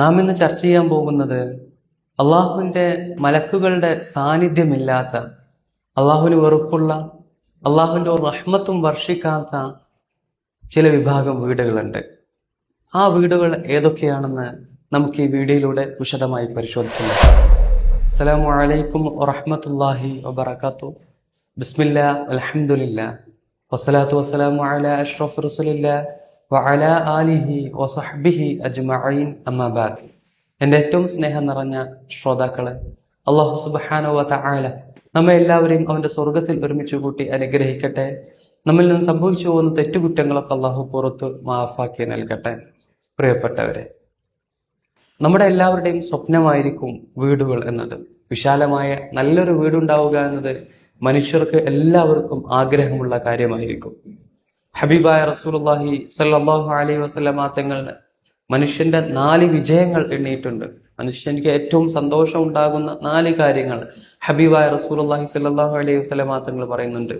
നാം ഇന്ന് ചർച്ച ചെയ്യാൻ പോകുന്നത് അള്ളാഹുവിന്റെ മലക്കുകളുടെ സാന്നിധ്യമില്ലാത്ത അള്ളാഹുവിന് വെറുപ്പുള്ള അള്ളാഹുവിന്റെ റഹ്മത്തും വർഷിക്കാത്ത ചില വിഭാഗം വീടുകളുണ്ട്. ആ വീടുകൾ ഏതൊക്കെയാണെന്ന് നമുക്ക് ഈ വീഡിയോയിലൂടെ വിശദമായി പരിശോധിക്കാം. അസ്സലാമു അലൈക്കും വറഹമത്തല്ലാഹി വബർക്കാത്തു ബിസ്മില്ല അലഹമുല്ല വസ്സലാത്തു വസ്സലാമു അലാ അഷ്റഫ് റസൂലില്ലാ. വഅലാ ആലിഹി വസഹ്ബിഹി അജ്മഈൻ. അമ്മാ ബഅദ് എന്റെ ഏറ്റവും സ്നേഹം നിറഞ്ഞ ശ്രോതാക്കളെ അള്ളാഹു സുബ്ഹാനഹു വ തആല നമ്മെ എല്ലാവരെയും അവന്റെ സ്വർഗത്തിൽ ഒരുമിച്ച് കൂട്ടി അനുഗ്രഹിക്കട്ടെ. നമ്മിൽ നിന്ന് സംഭവിച്ചു പോകുന്ന തെറ്റുകുറ്റങ്ങളൊക്കെ അള്ളാഹു പുറത്ത് മാഫാക്കി നൽകട്ടെ. പ്രിയപ്പെട്ടവരെ നമ്മുടെ എല്ലാവരുടെയും സ്വപ്നമായിരിക്കും വീടുകൾ എന്നത്. വിശാലമായ നല്ലൊരു വീടുണ്ടാവുക എന്നത് മനുഷ്യർക്ക് എല്ലാവർക്കും ആഗ്രഹമുള്ള കാര്യമായിരിക്കും. ഹബീബായ റസൂലുള്ളാഹി സല്ലാഹു അലൈഹി വസല്ലമ തങ്ങൾ മനുഷ്യന്റെ നാല് വിജയങ്ങൾ എണ്ണിയിട്ടുണ്ട്. മനുഷ്യനിക്ക് ഏറ്റവും സന്തോഷം ഉണ്ടാകുന്ന നാല് കാര്യങ്ങൾ ഹബീബായ റസൂലുള്ളാഹി സല്ലാഹു അലൈഹി വസല്ലമ തങ്ങൾ പറയുന്നുണ്ട്.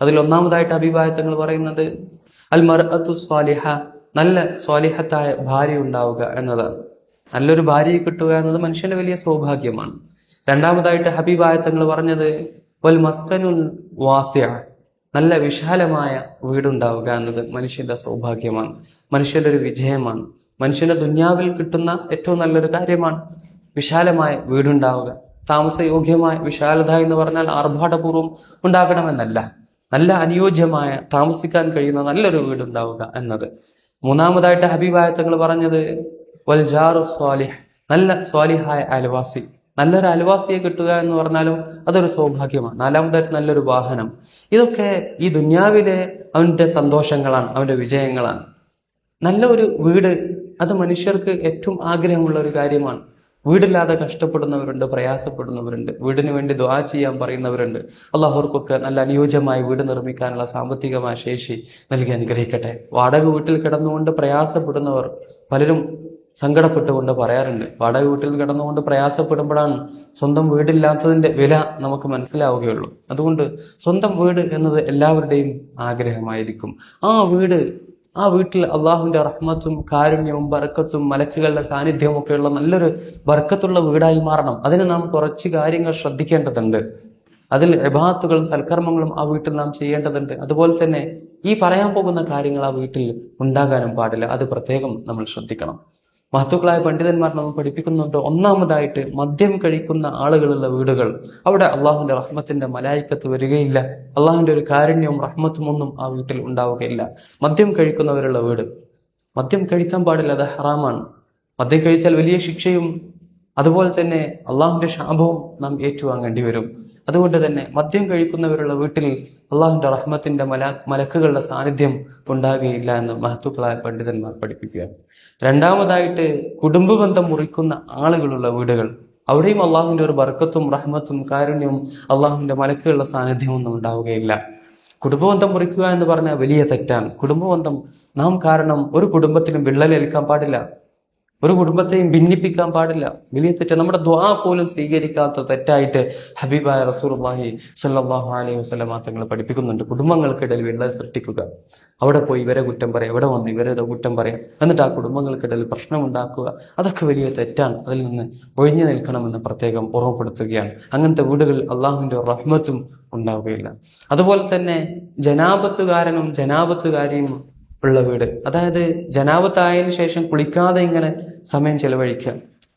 അതിൽ ഒന്നാമതായിട്ട് ഹബീബായ തങ്ങൾ പറയുന്നത് അൽ മർഅത്തു സ്വാലിഹ നല്ല സ്വാലിഹത്തായ ഭാര്യ ഉണ്ടാവുക എന്നതാണ്. നല്ലൊരു ഭാര്യയെ കിട്ടുക എന്നത് മനുഷ്യന്റെ വലിയ സൗഭാഗ്യമാണ്. രണ്ടാമതായിട്ട് ഹബീബായ തങ്ങൾ പറഞ്ഞത് വൽ മസ്കനുൽ വാസിയ നല്ല വിശാലമായ വീടുണ്ടാവുക എന്നത് മനുഷ്യന്റെ സൗഭാഗ്യമാണ്. മനുഷ്യന്റെ ഒരു വിജയമാണ്. മനുഷ്യന്റെ ദുന്യാവിൽ കിട്ടുന്ന ഏറ്റവും നല്ലൊരു കാര്യമാണ് വിശാലമായ വീടുണ്ടാവുക. താമസയോഗ്യമായ വിശാലത എന്ന് പറഞ്ഞാൽ ആർഭാടപൂർവം ഉണ്ടാകണമെന്നല്ല. നല്ല അനുയോജ്യമായ താമസിക്കാൻ കഴിയുന്ന നല്ലൊരു വീടുണ്ടാവുക എന്നത്. മൂന്നാമതായിട്ട് ഹബീബായ പറഞ്ഞത് വൽ ജാറു സ്വാലിഹ്. നല്ല സ്വാലിഹായ അയൽവാസി. നല്ലൊരു അയൽവാസിയെ കിട്ടുക എന്ന് പറഞ്ഞാലും അതൊരു സൗഭാഗ്യമാണ്. നാലാമതായിട്ട് നല്ലൊരു വാഹനം. ഇതൊക്കെ ഈ ദുന്യാവിലെ അവന്റെ സന്തോഷങ്ങളാണ് അവന്റെ വിജയങ്ങളാണ്. നല്ല ഒരു വീട് അത് മനുഷ്യർക്ക് ഏറ്റവും ആഗ്രഹമുള്ള ഒരു കാര്യമാണ്. വീടില്ലാതെ കഷ്ടപ്പെടുന്നവരുണ്ട് പ്രയാസപ്പെടുന്നവരുണ്ട് വീടിന് വേണ്ടി ദ്വാ ചെയ്യാൻ പറയുന്നവരുണ്ട്. അള്ളാഹുർക്കൊക്കെ നല്ല അനുയോജ്യമായി വീട് നിർമ്മിക്കാനുള്ള സാമ്പത്തികമായ ശേഷി നൽകി അനുഗ്രഹിക്കട്ടെ. വാടക വീട്ടിൽ കിടന്നുകൊണ്ട് പ്രയാസപ്പെടുന്നവർ പലരും സങ്കടപ്പെട്ടുകൊണ്ട് പറയാറുണ്ട്. വാടക വീട്ടിൽ കിടന്നുകൊണ്ട് പ്രയാസപ്പെടുമ്പോഴാണ് സ്വന്തം വീടില്ലാത്തതിന്റെ വില നമുക്ക് മനസ്സിലാവുകയുള്ളൂ. അതുകൊണ്ട് സ്വന്തം വീട് എന്നത് എല്ലാവരുടെയും ആഗ്രഹമായിരിക്കും. ആ വീട് ആ വീട്ടിൽ അള്ളാഹുവിന്റെ റഹ്മത്തും കാരുണ്യവും ബർക്കത്തും മലക്കുകളുടെ സാന്നിധ്യവും ഒക്കെയുള്ള നല്ലൊരു ബർക്കത്തുള്ള വീടായി മാറണം. അതിന് നാം കുറച്ച് കാര്യങ്ങൾ ശ്രദ്ധിക്കേണ്ടതുണ്ട്. അതിൽ എബാത്തുകളും സൽക്കർമ്മങ്ങളും ആ വീട്ടിൽ നാം ചെയ്യേണ്ടതുണ്ട്. അതുപോലെ തന്നെ ഈ പറയാൻ പോകുന്ന കാര്യങ്ങൾ ആ വീട്ടിൽ ഉണ്ടാകാനും പാടില്ല. അത് പ്രത്യേകം നമ്മൾ ശ്രദ്ധിക്കണം. മഹത്തുക്കളായ പണ്ഡിതന്മാർ നമ്മൾ പഠിപ്പിക്കുന്നുണ്ട്. ഒന്നാമതായിട്ട് മദ്യം കഴിക്കുന്ന ആളുകളുള്ള വീടുകൾ. അവിടെ അള്ളാഹുവിന്റെ റഹ്മത്തിന്റെ മലായിക്കത്ത് വരികയില്ല. അള്ളാഹുവിന്റെ ഒരു കാരുണ്യവും റഹ്മത്തും ഒന്നും ആ വീട്ടിൽ ഉണ്ടാവുകയില്ല. മദ്യം കഴിക്കുന്നവരുള്ള വീട്. മദ്യം കഴിക്കാൻ പാടില്ല അത് ഹറാമാണ്. മദ്യം കഴിച്ചാൽ വലിയ ശിക്ഷയും അതുപോലെ തന്നെ അള്ളാഹുവിന്റെ ശാപവും നാം ഏറ്റുവാങ്ങേണ്ടി വരും. അതുകൊണ്ട് തന്നെ മദ്യം കഴിക്കുന്നവരുള്ള വീട്ടിൽ അള്ളാഹുന്റെ റഹ്മത്തിന്റെ മല മലക്കുകളുടെ സാന്നിധ്യം ഉണ്ടാകുകയില്ല എന്ന് മഹത്തുക്കളായ പണ്ഡിതന്മാർ പഠിപ്പിക്കുകയാണ്. രണ്ടാമതായിട്ട് കുടുംബ ബന്ധം മുറിക്കുന്ന ആളുകളുള്ള വീടുകൾ. അവിടെയും അള്ളാഹുവിന്റെ ഒരു ബർക്കത്തും റഹ്മത്തും കാരുണ്യവും അള്ളാഹുവിന്റെ മലക്കുകളുടെ സാന്നിധ്യമൊന്നും ഉണ്ടാവുകയില്ല. കുടുംബബന്ധം മുറിക്കുക എന്ന് പറഞ്ഞാൽ വലിയ തെറ്റാണ്. കുടുംബബന്ധം നാം കാരണം ഒരു കുടുംബത്തിനും വിള്ളലേൽക്കാൻ പാടില്ല. ഒരു കുടുംബത്തെയും ഭിന്നിപ്പിക്കാൻ പാടില്ല. വലിയ തെറ്റ്. നമ്മുടെ ദ്വാ പോലും സ്വീകരിക്കാത്ത തെറ്റായിട്ട് ഹബീബായ റസൂർഹി സല്ലാഹു അലൈഹി വസ്ലം തങ്ങൾ പഠിപ്പിക്കുന്നുണ്ട്. കുടുംബങ്ങൾക്കിടയിൽ വിള്ളൽ സൃഷ്ടിക്കുക. അവിടെ പോയി ഇവരെ കുറ്റം പറയാം. ഇവിടെ വന്ന് ഇവരെ കുറ്റം പറയാം. എന്നിട്ട് ആ കുടുംബങ്ങൾക്കിടയിൽ പ്രശ്നമുണ്ടാക്കുക. അതൊക്കെ വലിയ തെറ്റാണ്. അതിൽ നിന്ന് ഒഴിഞ്ഞു നിൽക്കണമെന്ന് പ്രത്യേകം ഓർമ്മപ്പെടുത്തുകയാണ് അങ്ങനത്തെ വീടുകളിൽ അള്ളാഹുവിന്റെ റഹ്മത്തും ഉണ്ടാവുകയില്ല. അതുപോലെ തന്നെ ജനാപത്തുകാരനും ജനാപത്തുകാരിയും ഉള്ള വീട്. അതായത് ജനാപത്തായതിനു ശേഷം കുളിക്കാതെ ഇങ്ങനെ സമയം ചെലവഴിക്കുക.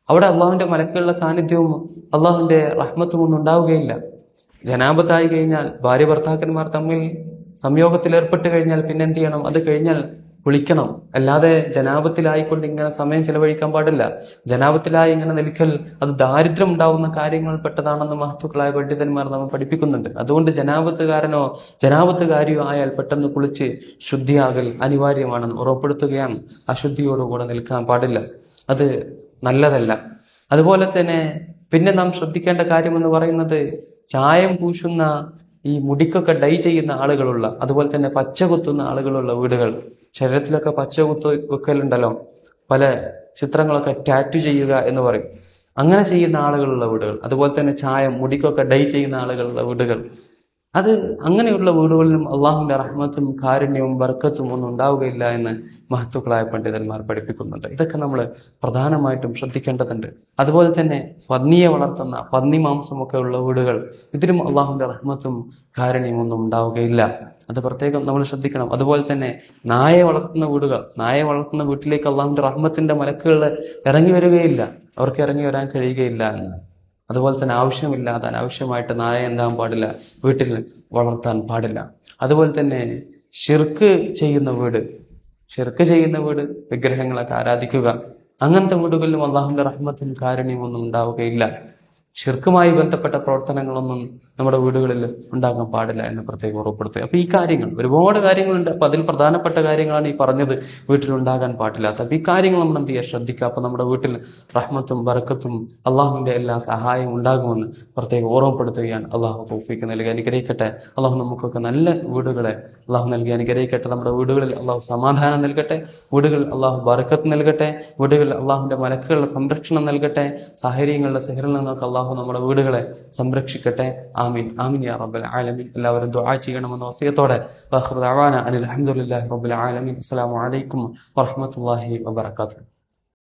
അവിടെ അള്ളാഹുവിന്റെ മലക്കുള്ള സാന്നിധ്യവും അള്ളാഹുവിന്റെ റഹ്മത്തും ഒന്നും ഉണ്ടാവുകയില്ല. ജനാപത്തായി കഴിഞ്ഞാൽ ഭാര്യ ഭർത്താക്കന്മാർ തമ്മിൽ സംയോഗത്തിൽ ഏർപ്പെട്ട് കഴിഞ്ഞാൽ പിന്നെന്ത് ചെയ്യണം? അത് കഴിഞ്ഞാൽ കുളിക്കണം. അല്ലാതെ ജനാപത്തിലായിക്കൊണ്ട് ഇങ്ങനെ സമയം ചെലവഴിക്കാൻ പാടില്ല. ജനാപത്തിലായി ഇങ്ങനെ നിൽക്കൽ അത് ദാരിദ്ര്യം ഉണ്ടാവുന്ന കാര്യങ്ങൾ പെട്ടതാണെന്ന് മഹത്വക്കളായ പണ്ഡിതന്മാർ നമ്മൾ പഠിപ്പിക്കുന്നുണ്ട്. അതുകൊണ്ട് ജനാപത്തുകാരനോ ജനാപത്തുകാരിയോ ആയാൽ പെട്ടെന്ന് കുളിച്ച് ശുദ്ധിയാകൽ അനിവാര്യമാണെന്ന് ഉറപ്പെടുത്തുകയാണ്. അശുദ്ധിയോടുകൂടെ നിൽക്കാൻ പാടില്ല. അത് നല്ലതല്ല. അതുപോലെ തന്നെ പിന്നെ നാം ശ്രദ്ധിക്കേണ്ട കാര്യം എന്ന് പറയുന്നത് ചായം പൂശുന്ന ഈ മുടിക്കൊക്കെ ഡൈ ചെയ്യുന്ന ആളുകളുള്ള അതുപോലെ തന്നെ പച്ച കുത്തുന്ന ആളുകളുള്ള വീടുകൾ ശരീരത്തിലൊക്കെ പച്ച കുത്തു വെക്കലുണ്ടല്ലോ പല ചിത്രങ്ങളൊക്കെ ടാറ്റു ചെയ്യുക എന്ന് പറയും. അങ്ങനെ ചെയ്യുന്ന ആളുകളുള്ള വീടുകൾ അതുപോലെ തന്നെ ചായം മുടിക്കൊക്കെ ഡൈ ചെയ്യുന്ന ആളുകളുള്ള വീടുകൾ അത് അങ്ങനെയുള്ള വീടുകളിലും അള്ളാഹുവിന്റെ റഹ്മത്തും കാരുണ്യവും ബർക്കത്തും ഒന്നും ഉണ്ടാവുകയില്ല എന്ന് മഹത്തുക്കളായ പണ്ഡിതന്മാർ പഠിപ്പിക്കുന്നുണ്ട്. ഇതൊക്കെ നമ്മൾ പ്രധാനമായിട്ടും ശ്രദ്ധിക്കേണ്ടതുണ്ട്. അതുപോലെ തന്നെ പന്നിയെ വളർത്തുന്ന പന്നി മാംസമൊക്കെ ഉള്ള വീടുകൾ ഇതിലും അള്ളാഹുവിന്റെ റഹ്മത്തും കാരുണ്യവും ഒന്നും ഉണ്ടാവുകയില്ല. അത് പ്രത്യേകം നമ്മൾ ശ്രദ്ധിക്കണം. അതുപോലെ തന്നെ നായയെ വളർത്തുന്ന വീടുകൾ നായയെ വളർത്തുന്ന വീട്ടിലേക്ക് അള്ളാഹുവിന്റെ റഹ്മത്തിന്റെ മലക്കുകൾ ഇറങ്ങി വരികയില്ല. അവർക്ക് ഇറങ്ങി വരാൻ കഴിയുകയില്ല എന്ന്. അതുപോലെ തന്നെ ആവശ്യമില്ലാതെ അനാവശ്യമായിട്ട് നായ എന്താൻ പാടില്ല വീട്ടിൽ വളർത്താൻ പാടില്ല. അതുപോലെ തന്നെ ഷിർക്ക് ചെയ്യുന്ന വീട് ഷിർക്ക് ചെയ്യുന്ന വീട് വിഗ്രഹങ്ങളൊക്കെ ആരാധിക്കുക അങ്ങനത്തെ വീടുകളിലും അള്ളാഹുവിന്റെ റഹ്മത്തും കാരുണ്യമൊന്നും ഉണ്ടാവുകയില്ല. ഷിർക്കുമായി ബന്ധപ്പെട്ട പ്രവർത്തനങ്ങളൊന്നും നമ്മുടെ വീടുകളിൽ ഉണ്ടാകാൻ പാടില്ല എന്ന് പ്രത്യേകം ഉറപ്പെടുത്തുക അപ്പൊ ഈ കാര്യങ്ങൾ ഒരുപാട് കാര്യങ്ങളുണ്ട്. അപ്പൊ അതിൽ പ്രധാനപ്പെട്ട കാര്യങ്ങളാണ് ഈ പറഞ്ഞത്. വീട്ടിൽ ഉണ്ടാകാൻ പാടില്ലാത്ത. അപ്പൊ ഈ കാര്യങ്ങൾ നമ്മൾ എന്ത് ചെയ്യുക ശ്രദ്ധിക്കുക? അപ്പൊ നമ്മുടെ വീട്ടിൽ റഹ്മത്തും ബറക്കത്തും അള്ളാഹുവിന്റെ എല്ലാ സഹായവും ഉണ്ടാകുമെന്ന് പ്രത്യേകം ഓർമ്മപ്പെടുത്തുകയാണ്. അള്ളാഹു തോഫിക്ക് നൽകി. അനുഗ്രഹിക്കട്ടെ. അള്ളാഹു നമുക്കൊക്കെ നല്ല വീടുകളെ അള്ളാഹു നൽകി. അനുഗ്രഹിക്കട്ടെ. നമ്മുടെ വീടുകളിൽ അള്ളാഹു സമാധാനം നൽകട്ടെ. വീടുകളിൽ അള്ളാഹു ബറക്കത്ത് നൽകട്ടെ. വീടുകളിൽ അള്ളാഹുവിന്റെ മലക്കുകളുടെ സംരക്ഷണം നൽകട്ടെ. സാഹചര്യങ്ങളുടെ സിഹറിൽ നിന്നൊക്കെ അള്ളാഹു നമ്മുടെ വീടുകളെ സംരക്ഷിക്കട്ടെ. ആമീൻ. ആമീൻ യാ റബ്ബൽ ആലമീൻ. എല്ലാവരും ദുആ ചെയ്യണമെന്ന വസിയത്തോടെ അനിൽ ഹംദുലില്ലാഹി റബ്ബിൽ ആലമീൻ. അസ്സലാമു അലൈക്കും വറഹ്മത്തുള്ളാഹി വബറകാതുഹു.